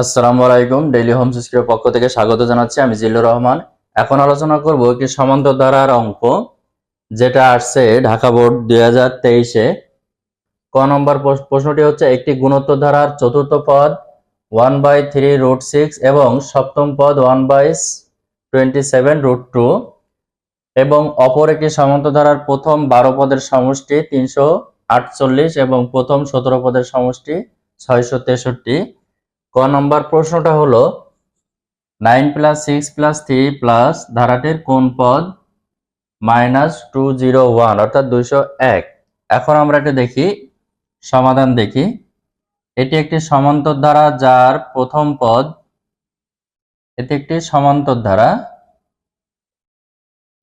আসসালামু আলাইকুম daily home সিস্টেমের পক্ষ থেকে স্বাগত জানাচ্ছি আমি জিল্লুর রহমান। এখন আলোচনা করব একটি সমান্তর ধারার অঙ্ক, যেটা আসছে ঢাকা বোর্ড দুই হাজার তেইশে। ক নম্বর প্রশ- প্রশ্নটি হচ্ছে, একটি গুণোত্তর ধারার চতুর্থ পদ one by three root six এবং সপ্তম পদ one by twenty seven root two এবং অপর একটি সমান্তর ধারার প্রথম বারো পদের সমষ্টি তিনশো আটচল্লিশ এবং প্রথম সতেরো পদের সমষ্টি ছয়শো তেষট্টি। ক নম্বর প্রশ্নটা হলো nine plus six plus three plus ধারাটির কোন পদ? মাইনাস টু জিরো ওয়ান, অর্থাৎ দুইশো এক। এখন আমরা এটা দেখি, সমাধান দেখি। এটি একটি সমান্তর ধারা যার প্রথম পদ, এটি একটি সমান্তর ধারা।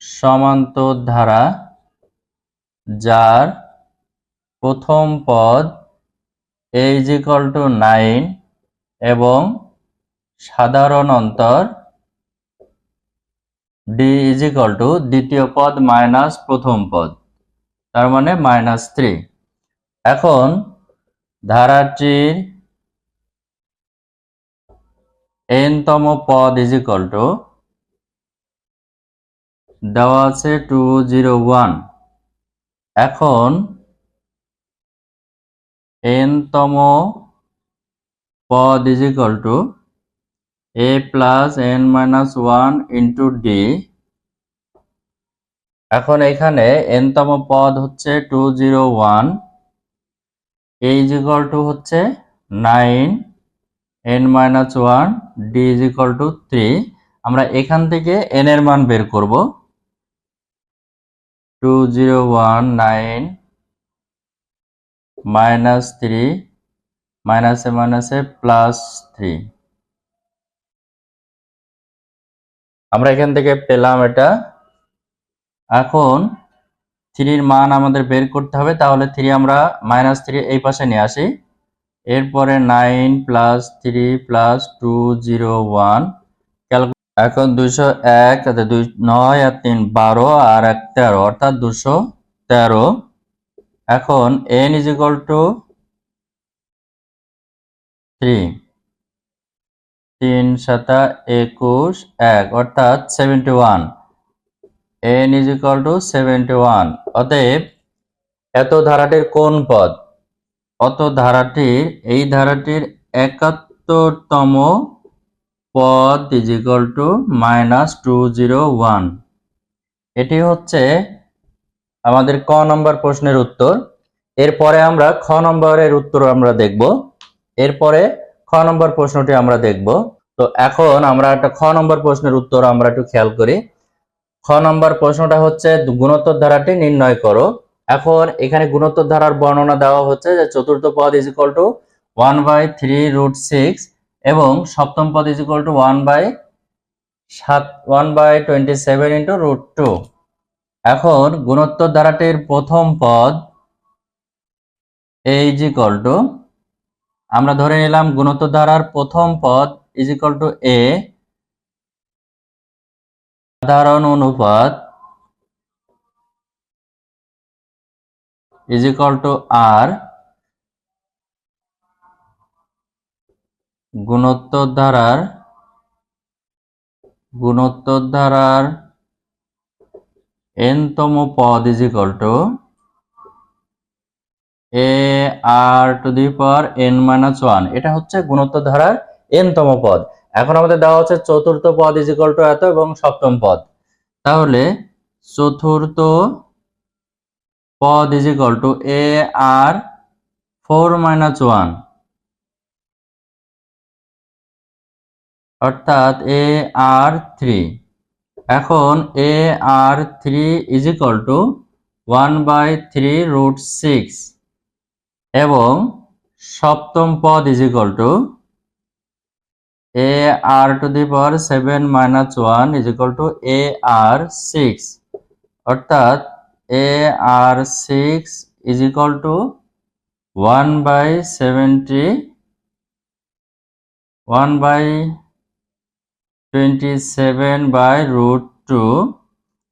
সমান্তর ধারা যার প্রথম পদ এ ইজ টু নাইন এবং সাধারণ অন্তর ডি ইজ ইকাল টু দ্বিতীয় পদ মাইনাস প্রথম পদ, তার মানে মাইনাস থ্রি এখন ধারাটির এনতম পদ ইজ ইকাল টু দেওয়া আছে টু জিরো ওয়ান এখন এনতম পদ is equal to a plus n minus 1 into d এখন এখানে n তম পদ হচ্ছে 201 a is equal to হচ্ছে 9 n minus 1 d is equal to 3 আমরা এখান থেকে n এর মান বের করব 2019 minus 3 মাইনাসে মাইনাসে প্লাস থ্রি। আমরা এখান থেকে পেলাম এটা। এখন থ্রির মান আমাদের বের করতে হবে, তাহলে থ্রি আমরা মাইনাস থ্রি এই পাশে নিয়ে আসি। এরপরে nine plus three plus two zero one. এখন দুইশো এক দুই নয় আর তিন বারো আর এক তেরো, অর্থাৎ দুশো তেরো। এখন N is equal to three. তিন, সাতা, একুশ, এক, অর্থাৎ seventy one N is equal to seventy one অতএব এত ধারাটির কোন পদ? অত ধারাটির, এই ধারাটির একাত্তরতম পদ is equal to minus two zero one এটি হচ্ছে আমাদের ক নম্বর প্রশ্নের উত্তর। এরপরে আমরা খ নম্বরের উত্তর আমরা দেখব। এরপরে খ নম্বর প্রশ্নটি আমরা দেখব। তো এখন আমরা একটা খ নম্বর প্রশ্নের উত্তর আমরা একটু খেয়াল করি। খ নম্বর প্রশ্নটা হচ্ছে, গুণোত্তর ধারাটি নির্ণয় করো। এখন এখানে গুণোত্তর ধারার বর্ণনা দেওয়া হচ্ছে যে চতুর্থ পদ is equal to one by three root six এবং সপ্তম পদ is equal to one by সাত one by twenty seven into root two এখন গুণোত্তর ধারাটির প্রথম পদ এ ইজ ইকুয়াল টু আমরা ধরে নিলাম গুণোত্তর ধারার প্রথম পদ ইজ ইকুয়াল টু এ সাধারণ অনুপাত ইজ ইকুয়াল টু আর গুণোত্তর ধারার গুণোত্তর ধারার এনতম পদ is to A R to the power N minus one এটা হচ্ছে গুণোত্তর ধারার এন তম পদ। এখন আমাদের দেওয়া হচ্ছে চতুর্থ পদ ইজ ইকুয়াল টু এত এবং সপ্তম পদ। তাহলে চতুর্থ পদ is equal to A R four minus one অর্থাৎ এ আর থ্রি এখন A R three is equal to one by three root six এবং সপ্তম পদ is equal to A R to the power seven minus one is equal to A R six অর্থাৎ A R six is equal to one by seventy one by twenty seven by root two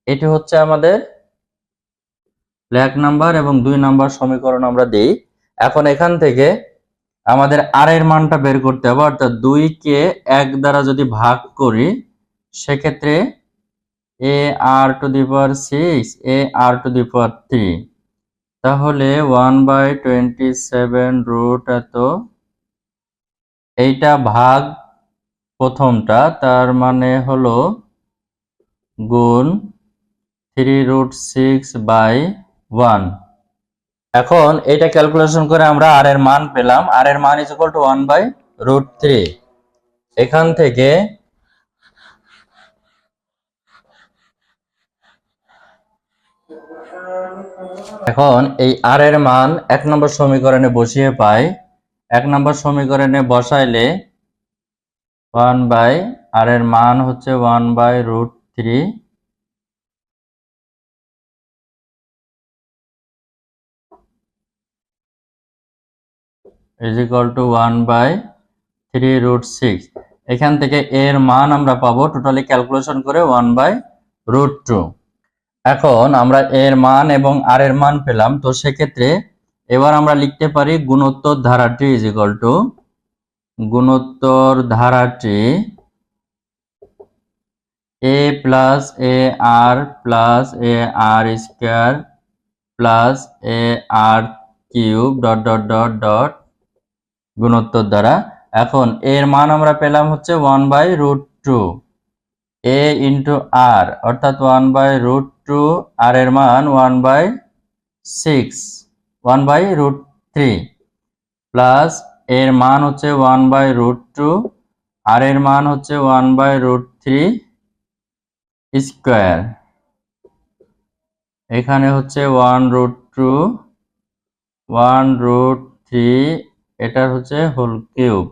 এটি হচ্ছে আমাদের এক number এবং দুই number সমীকরণ আমরা দিই। এখন এখান থেকে আমাদের আর এর মানটা বের করতে হবে, অর্থাৎ দুই কে এক দ্বারা যদি ভাগ করি, সেক্ষেত্রে A R to the power six A R to the power three তাহলে one by twenty seven root এত, এইটা ভাগ প্রথমটা, তার মানে হলো গুণ three root six by one এখন এটা ক্যালকুলেশন করে আমরা আর এর মান পেলাম। আর এর মান is equal to one by root three এখান থেকে এখন এই আর এর মান এক নম্বর সমীকরণে বসিয়ে পাই। এক নম্বর সমীকরণে বসাইলে ওয়ান বাই আর এর মান হচ্ছে one by root three is equal to one by three root six এখান থেকে এর মান আমরা পাবো টোটালি ক্যালকুলেশন করে ওয়ান বাই রুট টু এখন আমরা এর মান এবং আর এর মান পেলাম, তো সেক্ষেত্রে এবার আমরা লিখতে পারি গুণোত্তর ধারাটি ইজ ইকুয়াল টু গুণোত্তর ধারাটি A plus A R plus A R square plus A R cube dot dot dot dot গুণোত্তর দ্বারা। এখন এর মান আমরা পেলাম হচ্ছে one by root two A into R, অর্থাৎ one by root two R এর মান one by six, one by root three, plus এর মান হচ্ছে one by root two R এর মান হচ্ছে one by root three square. এখানে হচ্ছে one root two, one root three এটার হচ্ছে whole cube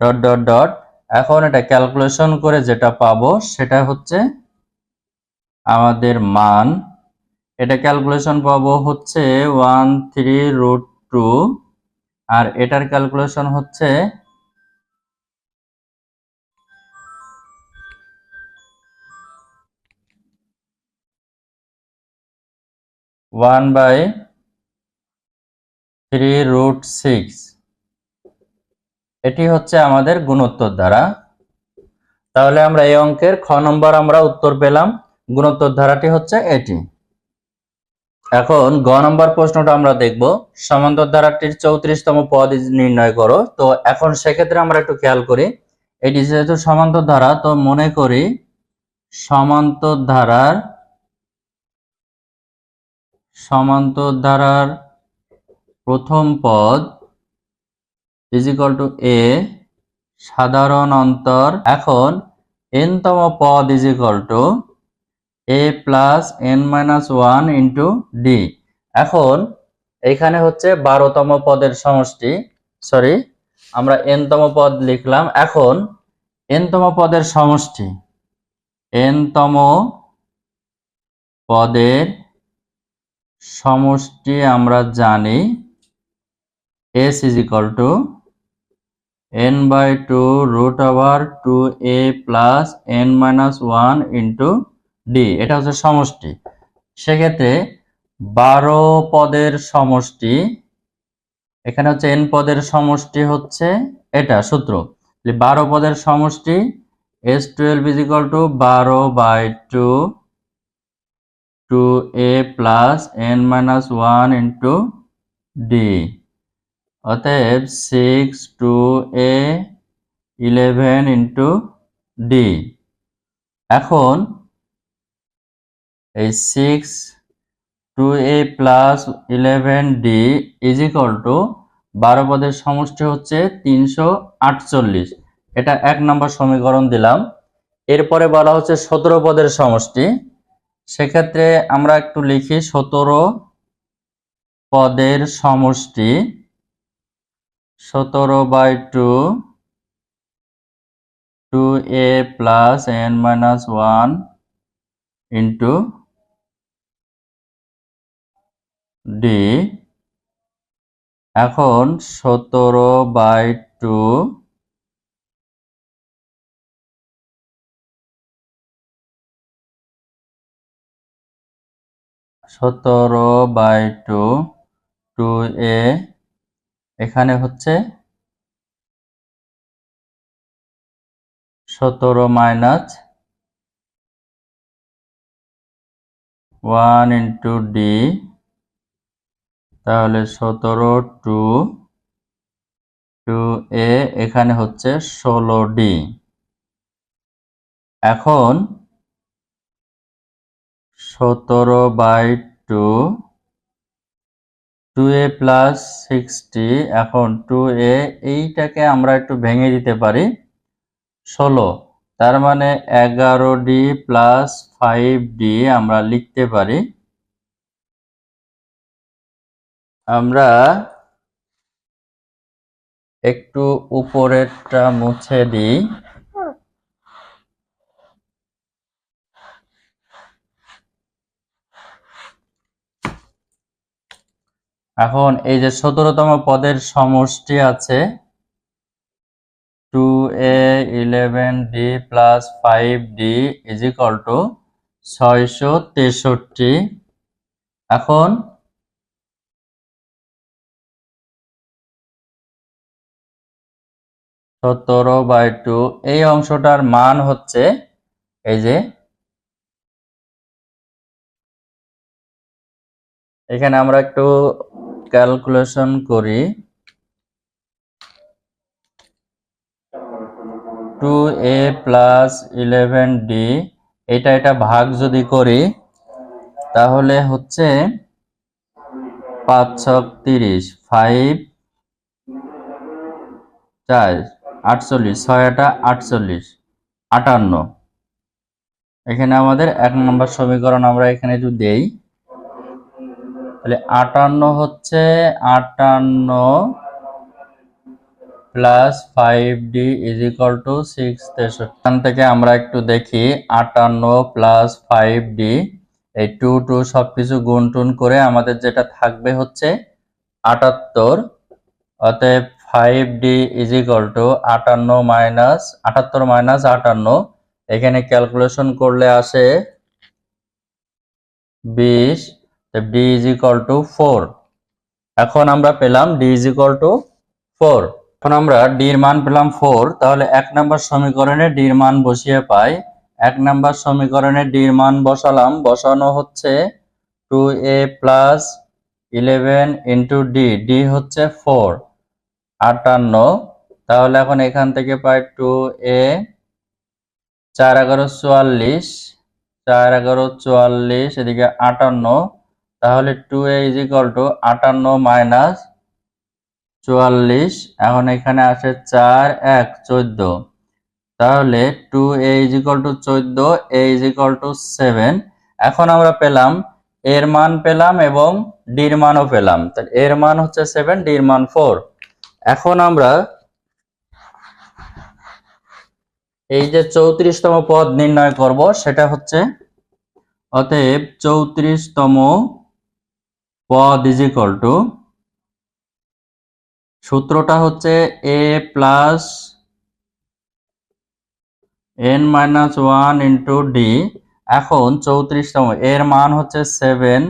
dot dot dot এখন এটা ক্যালকুলেশন করে যেটা পাবো, সেটা হচ্ছে আমাদের মান। এটা ক্যালকুলেশন পাবো হচ্ছে ওয়ান থ্রি রুট টু আর এটার ক্যালকুলেশন হচ্ছে one by three root six এটি হচ্ছে আমাদের গুণোত্তর দ্বারা তাহলে আমরা এই অঙ্কের খ নম্বর আমরা উত্তর পেলাম। গুণোত্তর ধারাটি হচ্ছে এটি। এখন গ নম্বর প্রশ্নটা আমরা দেখব। সমান্তর ধারাটির চৌত্রিশতম পদ নির্ণয় করো। তো এখন সেক্ষেত্রে আমরা একটু খেয়াল করি। এটি যেহেতু সমান্তর ধারা, তো মনে করি সমান্তর ধারার সমান্তর ধারার প্রথম পদ ইজ টু এ সাধারণ অন্তর, এখন এন তম পদ is to A plus N minus one into D এখন এখানে হচ্ছে বারোতম পদের সমষ্টি সরি আমরা এন তম পদ লিখলাম, এখন এন তম পদের সমষ্টি এন তম পদের সমষ্টি আমরা জানি S is two by two root over two A plus N minus one into D এটা হচ্ছে সমষ্টি। সেক্ষেত্রে বারো পদের সমষ্টি, এখানে হচ্ছে এন পদের সমষ্টি হচ্ছে এটা সূত্র। বারো পদের সমষ্টি S twelve is equal to বারো by two two A plus N minus one D অতএব six two A eleven into D এখন এই six two A plus eleven D is equal to বারো পদের সমষ্টি হচ্ছে তিনশো আটচল্লিশ। এটা এক নম্বর সমীকরণ দিলাম। এরপরে বলা হচ্ছে সতেরো পদের সমষ্টি। সেক্ষেত্রে আমরা একটু লিখি সতেরো পদের সমষ্টি। সতেরো by two two A plus N minus one into D. এখন সতেরো বাই টু, সতেরো বাই টু টু এ এখানে হচ্ছে সতেরো মাইনাস ওয়ান ইন্টু ডি তাহলে সতেরো টু টু এ এখানে হচ্ছে ষোলো ডি এখন সতেরো by two two A plus sixty এখন টু এ এইটাকে আমরা একটু ভেঙে দিতে পারি। ষোলো, তার মানে এগারো ডি প্লাস ফাইভ ডি আমরা লিখতে পারি। আমরা একটু উপরেরটা মুছে দিই। এখন এই যে সতেরোতম পদের সমষ্টি আছে two A eleven D plus five D is equal to ছয়শো তেষট্টি। এখন সতেরো বাই টু এই অংশটার মান হচ্ছে এই যে এখানে আমরা একটু ক্যালকুলেশন করি two A plus eleven D এটা এটা ভাগ যদি করি, তাহলে হচ্ছে পাঁচ ছক তিরিশ ফাইভ চার, আটচল্লিশ ছয়টা আটচল্লিশ, আটান্ন। এখানে আমাদের এক নম্বর সমীকরণ আমরা এখানে যদি দেই তাহলে আটান্ন হচ্ছে আটান্ন plus five D is equal to six তেষট্টি। এখান থেকে আমরা একটু দেখি আটান্ন প্লাস ফাইভ ডি এই টু টু সবকিছু গুণ টুন করে আমাদের যেটা থাকবে হচ্ছে আটাত্তর। অতএব five D is equal to আটান্ন মাইনাস আটাত্তর মাইনাস আটান্ন। এখানে ক্যালকুলেশন করলে আসে বিশ D is equal to four এখন আমরা পেলাম D is equal to four এখন আমরা ডির মান পেলাম ফোর তাহলে এক নাম্বার সমীকরণে ডির মান বসিয়ে পাই। এক নাম্বার সমীকরণে ডির মান বসালাম, বসানো হচ্ছে two A plus eleven into D D হচ্ছে ফোর আটান্ন। তাহলে এখন এখান থেকে পাই টু এ চার এগারো চুয়াল্লিশ, চার এগারো চুয়াল্লিশ, এদিকে আটান্ন। তাহলে two A is equal to আটান্ন মাইনাস চুয়াল্লিশ। এখন এখানে আসে চার, এক, চোদ্দ। তাহলে two A is equal to চোদ্দ A is equal to seven এখন আমরা পেলাম, এর মান পেলাম এবং ডির মানও পেলাম। এর মান হচ্ছে সেভেন ডির মান ফোর এখন আমরা এই যে চৌত্রিশতম পদ নির্ণয় করব, সেটা হচ্ছে, অতএব চৌত্রিশতম পদ ইজ ইকাল টু সূত্রটা হচ্ছে A plus N minus one into D এখন চৌত্রিশতম এর মান হচ্ছে সেভেন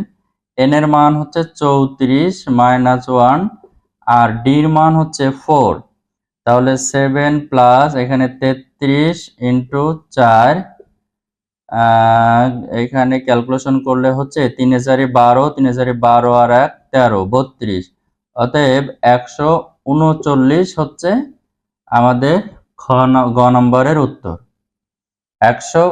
এন এর মান হচ্ছে চৌত্রিশ মাইনাস ওয়ান আর ডির মান হচ্ছে ফোর তাহলে সেভেন প্লাস এখানে তেত্রিশ ইন্টু চার এখানে ক্যালকুলেশন করলে হচ্ছে তিন হাজারে বারো, তিন হাজারে বারো আর এক, তেরো, বত্রিশ। অতএব একশো উনচল্লিশ হচ্ছে আমাদের খ গ নম্বরের উত্তর। একশো